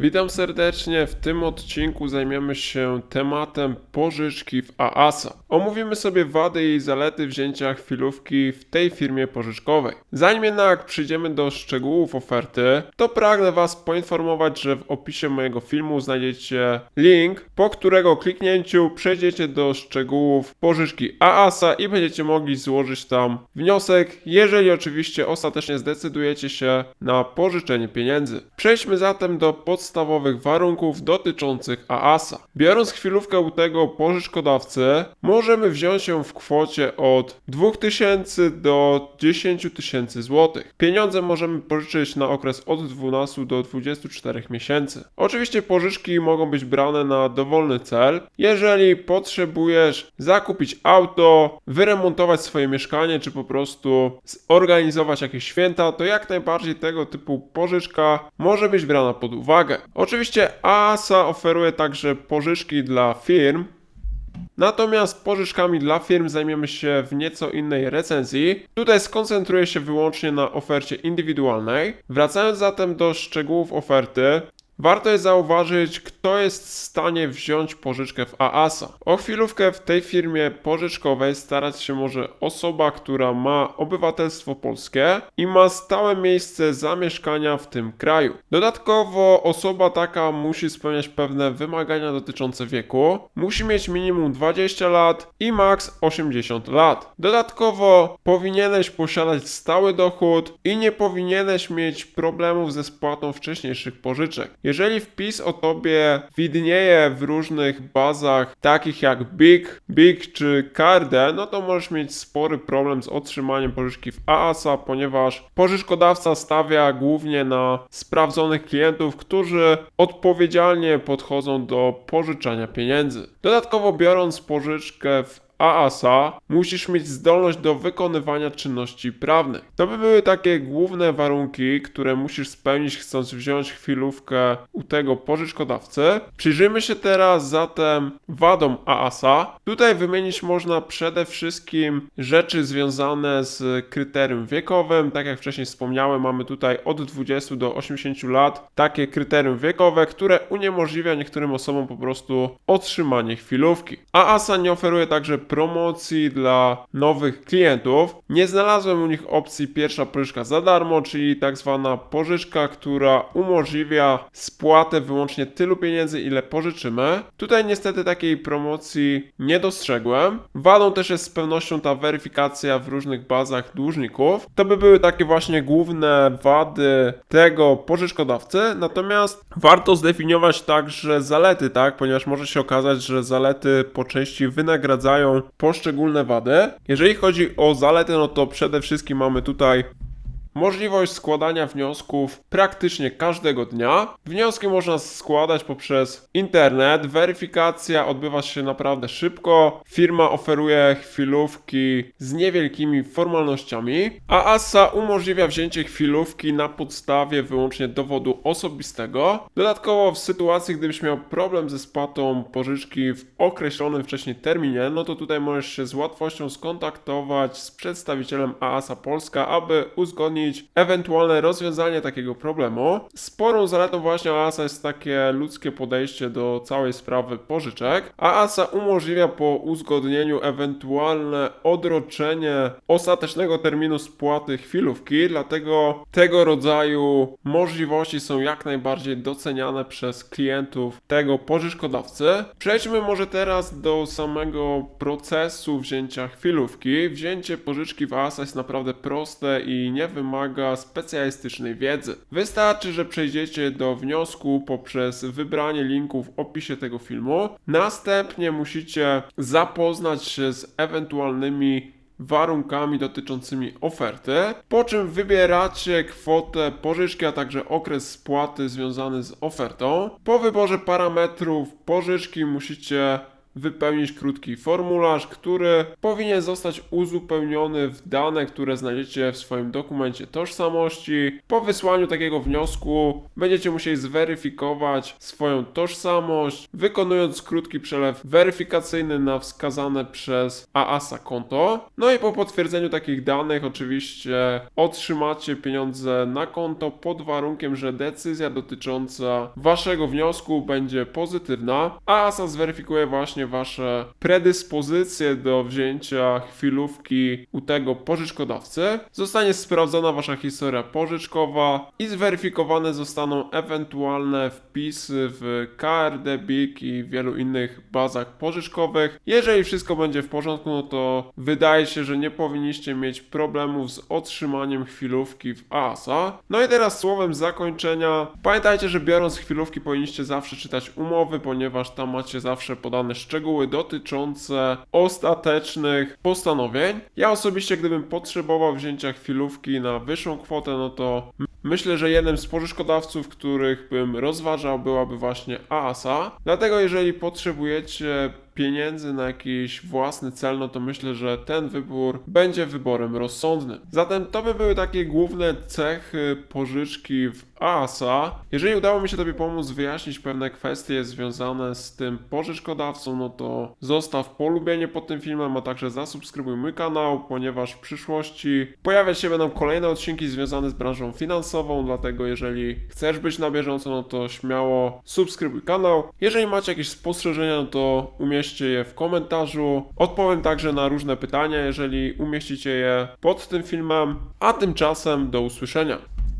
Witam serdecznie. W tym odcinku zajmiemy się tematem pożyczki w AASA. Omówimy sobie wady i zalety wzięcia chwilówki w tej firmie pożyczkowej. Zanim jednak przyjdziemy do szczegółów oferty, to pragnę Was poinformować, że w opisie mojego filmu znajdziecie link, po którego kliknięciu przejdziecie do szczegółów pożyczki AASA i będziecie mogli złożyć tam wniosek, jeżeli oczywiście ostatecznie zdecydujecie się na pożyczenie pieniędzy. Przejdźmy zatem do podstawowych warunków dotyczących AASA. Biorąc chwilówkę u tego pożyczkodawcy, możemy wziąć ją w kwocie od 2000 do 10 tysięcy złotych. Pieniądze możemy pożyczyć na okres od 12 do 24 miesięcy. Oczywiście pożyczki mogą być brane na dowolny cel. Jeżeli potrzebujesz zakupić auto, wyremontować swoje mieszkanie, czy po prostu zorganizować jakieś święta, to jak najbardziej tego typu pożyczka może być brana pod uwagę. Oczywiście ASA oferuje także pożyczki dla firm, Natomiast pożyczkami dla firm zajmiemy się w nieco innej recenzji. Tutaj skoncentruję się wyłącznie na ofercie indywidualnej. Wracając zatem do szczegółów oferty, Warto jest zauważyć, kto jest w stanie wziąć pożyczkę w AASA. O chwilówkę w tej firmie pożyczkowej starać się może osoba, która ma obywatelstwo polskie i ma stałe miejsce zamieszkania w tym kraju. Dodatkowo osoba taka musi spełniać pewne wymagania dotyczące wieku, musi mieć minimum 20 lat i maks 80 lat. Dodatkowo powinieneś posiadać stały dochód i nie powinieneś mieć problemów ze spłatą wcześniejszych pożyczek. Jeżeli wpis o tobie widnieje w różnych bazach, takich jak Big, Big czy Carde, no to możesz mieć spory problem z otrzymaniem pożyczki w AASA, ponieważ pożyczkodawca stawia głównie na sprawdzonych klientów, którzy odpowiedzialnie podchodzą do pożyczania pieniędzy. Dodatkowo biorąc pożyczkę w AASA musisz mieć zdolność do wykonywania czynności prawnych. To by były takie główne warunki, które musisz spełnić chcąc wziąć chwilówkę u tego pożyczkodawcy. Przyjrzyjmy się teraz zatem wadom AASA. Tutaj wymienić można przede wszystkim rzeczy związane z kryterium wiekowym. Tak jak wcześniej wspomniałem, mamy tutaj od 20 do 80 lat takie kryterium wiekowe, które uniemożliwia niektórym osobom po prostu otrzymanie chwilówki. AASA nie oferuje także promocji dla nowych klientów. Nie znalazłem u nich opcji pierwsza pożyczka za darmo, czyli tak zwana pożyczka, która umożliwia spłatę wyłącznie tylu pieniędzy, ile pożyczymy. Tutaj niestety takiej promocji nie dostrzegłem. Wadą też jest z pewnością ta weryfikacja w różnych bazach dłużników. To by były takie właśnie główne wady tego pożyczkodawcy, natomiast warto zdefiniować także zalety, tak? Ponieważ może się okazać, że zalety po części wynagradzają poszczególne wady. Jeżeli chodzi o zalety, no to przede wszystkim mamy tutaj Możliwość składania wniosków praktycznie każdego dnia. Wnioski można składać poprzez internet. Weryfikacja odbywa się naprawdę szybko. Firma oferuje chwilówki z niewielkimi formalnościami, a ASA umożliwia wzięcie chwilówki na podstawie wyłącznie dowodu osobistego. Dodatkowo w sytuacji, gdybyś miał problem ze spłatą pożyczki w określonym wcześniej terminie, no to tutaj możesz się z łatwością skontaktować z przedstawicielem ASA Polska, aby uzgodnić ewentualne rozwiązanie takiego problemu. Sporą zaletą właśnie ASA jest takie ludzkie podejście do całej sprawy pożyczek, a ASA umożliwia po uzgodnieniu ewentualne odroczenie ostatecznego terminu spłaty chwilówki, dlatego tego rodzaju możliwości są jak najbardziej doceniane przez klientów tego pożyczkodawcy. Przejdźmy może teraz do samego procesu wzięcia chwilówki. Wzięcie pożyczki w ASA jest naprawdę proste i nie wymaga specjalistycznej wiedzy. Wystarczy, że przejdziecie do wniosku poprzez wybranie linku w opisie tego filmu. Następnie musicie zapoznać się z ewentualnymi warunkami dotyczącymi oferty, po czym wybieracie kwotę pożyczki, a także okres spłaty związany z ofertą. Po wyborze parametrów pożyczki musicie wypełnić krótki formularz, który powinien zostać uzupełniony w dane, które znajdziecie w swoim dokumencie tożsamości. Po wysłaniu takiego wniosku będziecie musieli zweryfikować swoją tożsamość, wykonując krótki przelew weryfikacyjny na wskazane przez AASA konto. No i po potwierdzeniu takich danych oczywiście otrzymacie pieniądze na konto pod warunkiem, że decyzja dotycząca waszego wniosku będzie pozytywna. AASA zweryfikuje właśnie wasze predyspozycje do wzięcia chwilówki u tego pożyczkodawcy. Zostanie sprawdzona wasza historia pożyczkowa i zweryfikowane zostaną ewentualne wpisy w KRD, BIK i wielu innych bazach pożyczkowych. Jeżeli wszystko będzie w porządku, no to wydaje się, że nie powinniście mieć problemów z otrzymaniem chwilówki w ASA. No i teraz słowem zakończenia. Pamiętajcie, że biorąc chwilówki powinniście zawsze czytać umowy, ponieważ tam macie zawsze podane szczegóły dotyczące ostatecznych postanowień. Ja osobiście, gdybym potrzebował wzięcia chwilówki na wyższą kwotę, no to myślę, że jednym z pożyczkodawców, których bym rozważał, byłaby właśnie ASA. Dlatego, jeżeli potrzebujecie pieniędzy na jakiś własny cel, no to myślę, że ten wybór będzie wyborem rozsądnym. Zatem to by były takie główne cechy pożyczki w ASA. Jeżeli udało mi się Tobie pomóc wyjaśnić pewne kwestie związane z tym pożyczkodawcą, no to zostaw polubienie pod tym filmem, a także zasubskrybuj mój kanał, ponieważ w przyszłości pojawiać się będą kolejne odcinki związane z branżą finansową, dlatego jeżeli chcesz być na bieżąco, no to śmiało subskrybuj kanał. Jeżeli macie jakieś spostrzeżenia, no to umieśćcie je w komentarzu. Odpowiem także na różne pytania, jeżeli umieścicie je pod tym filmem, a tymczasem do usłyszenia.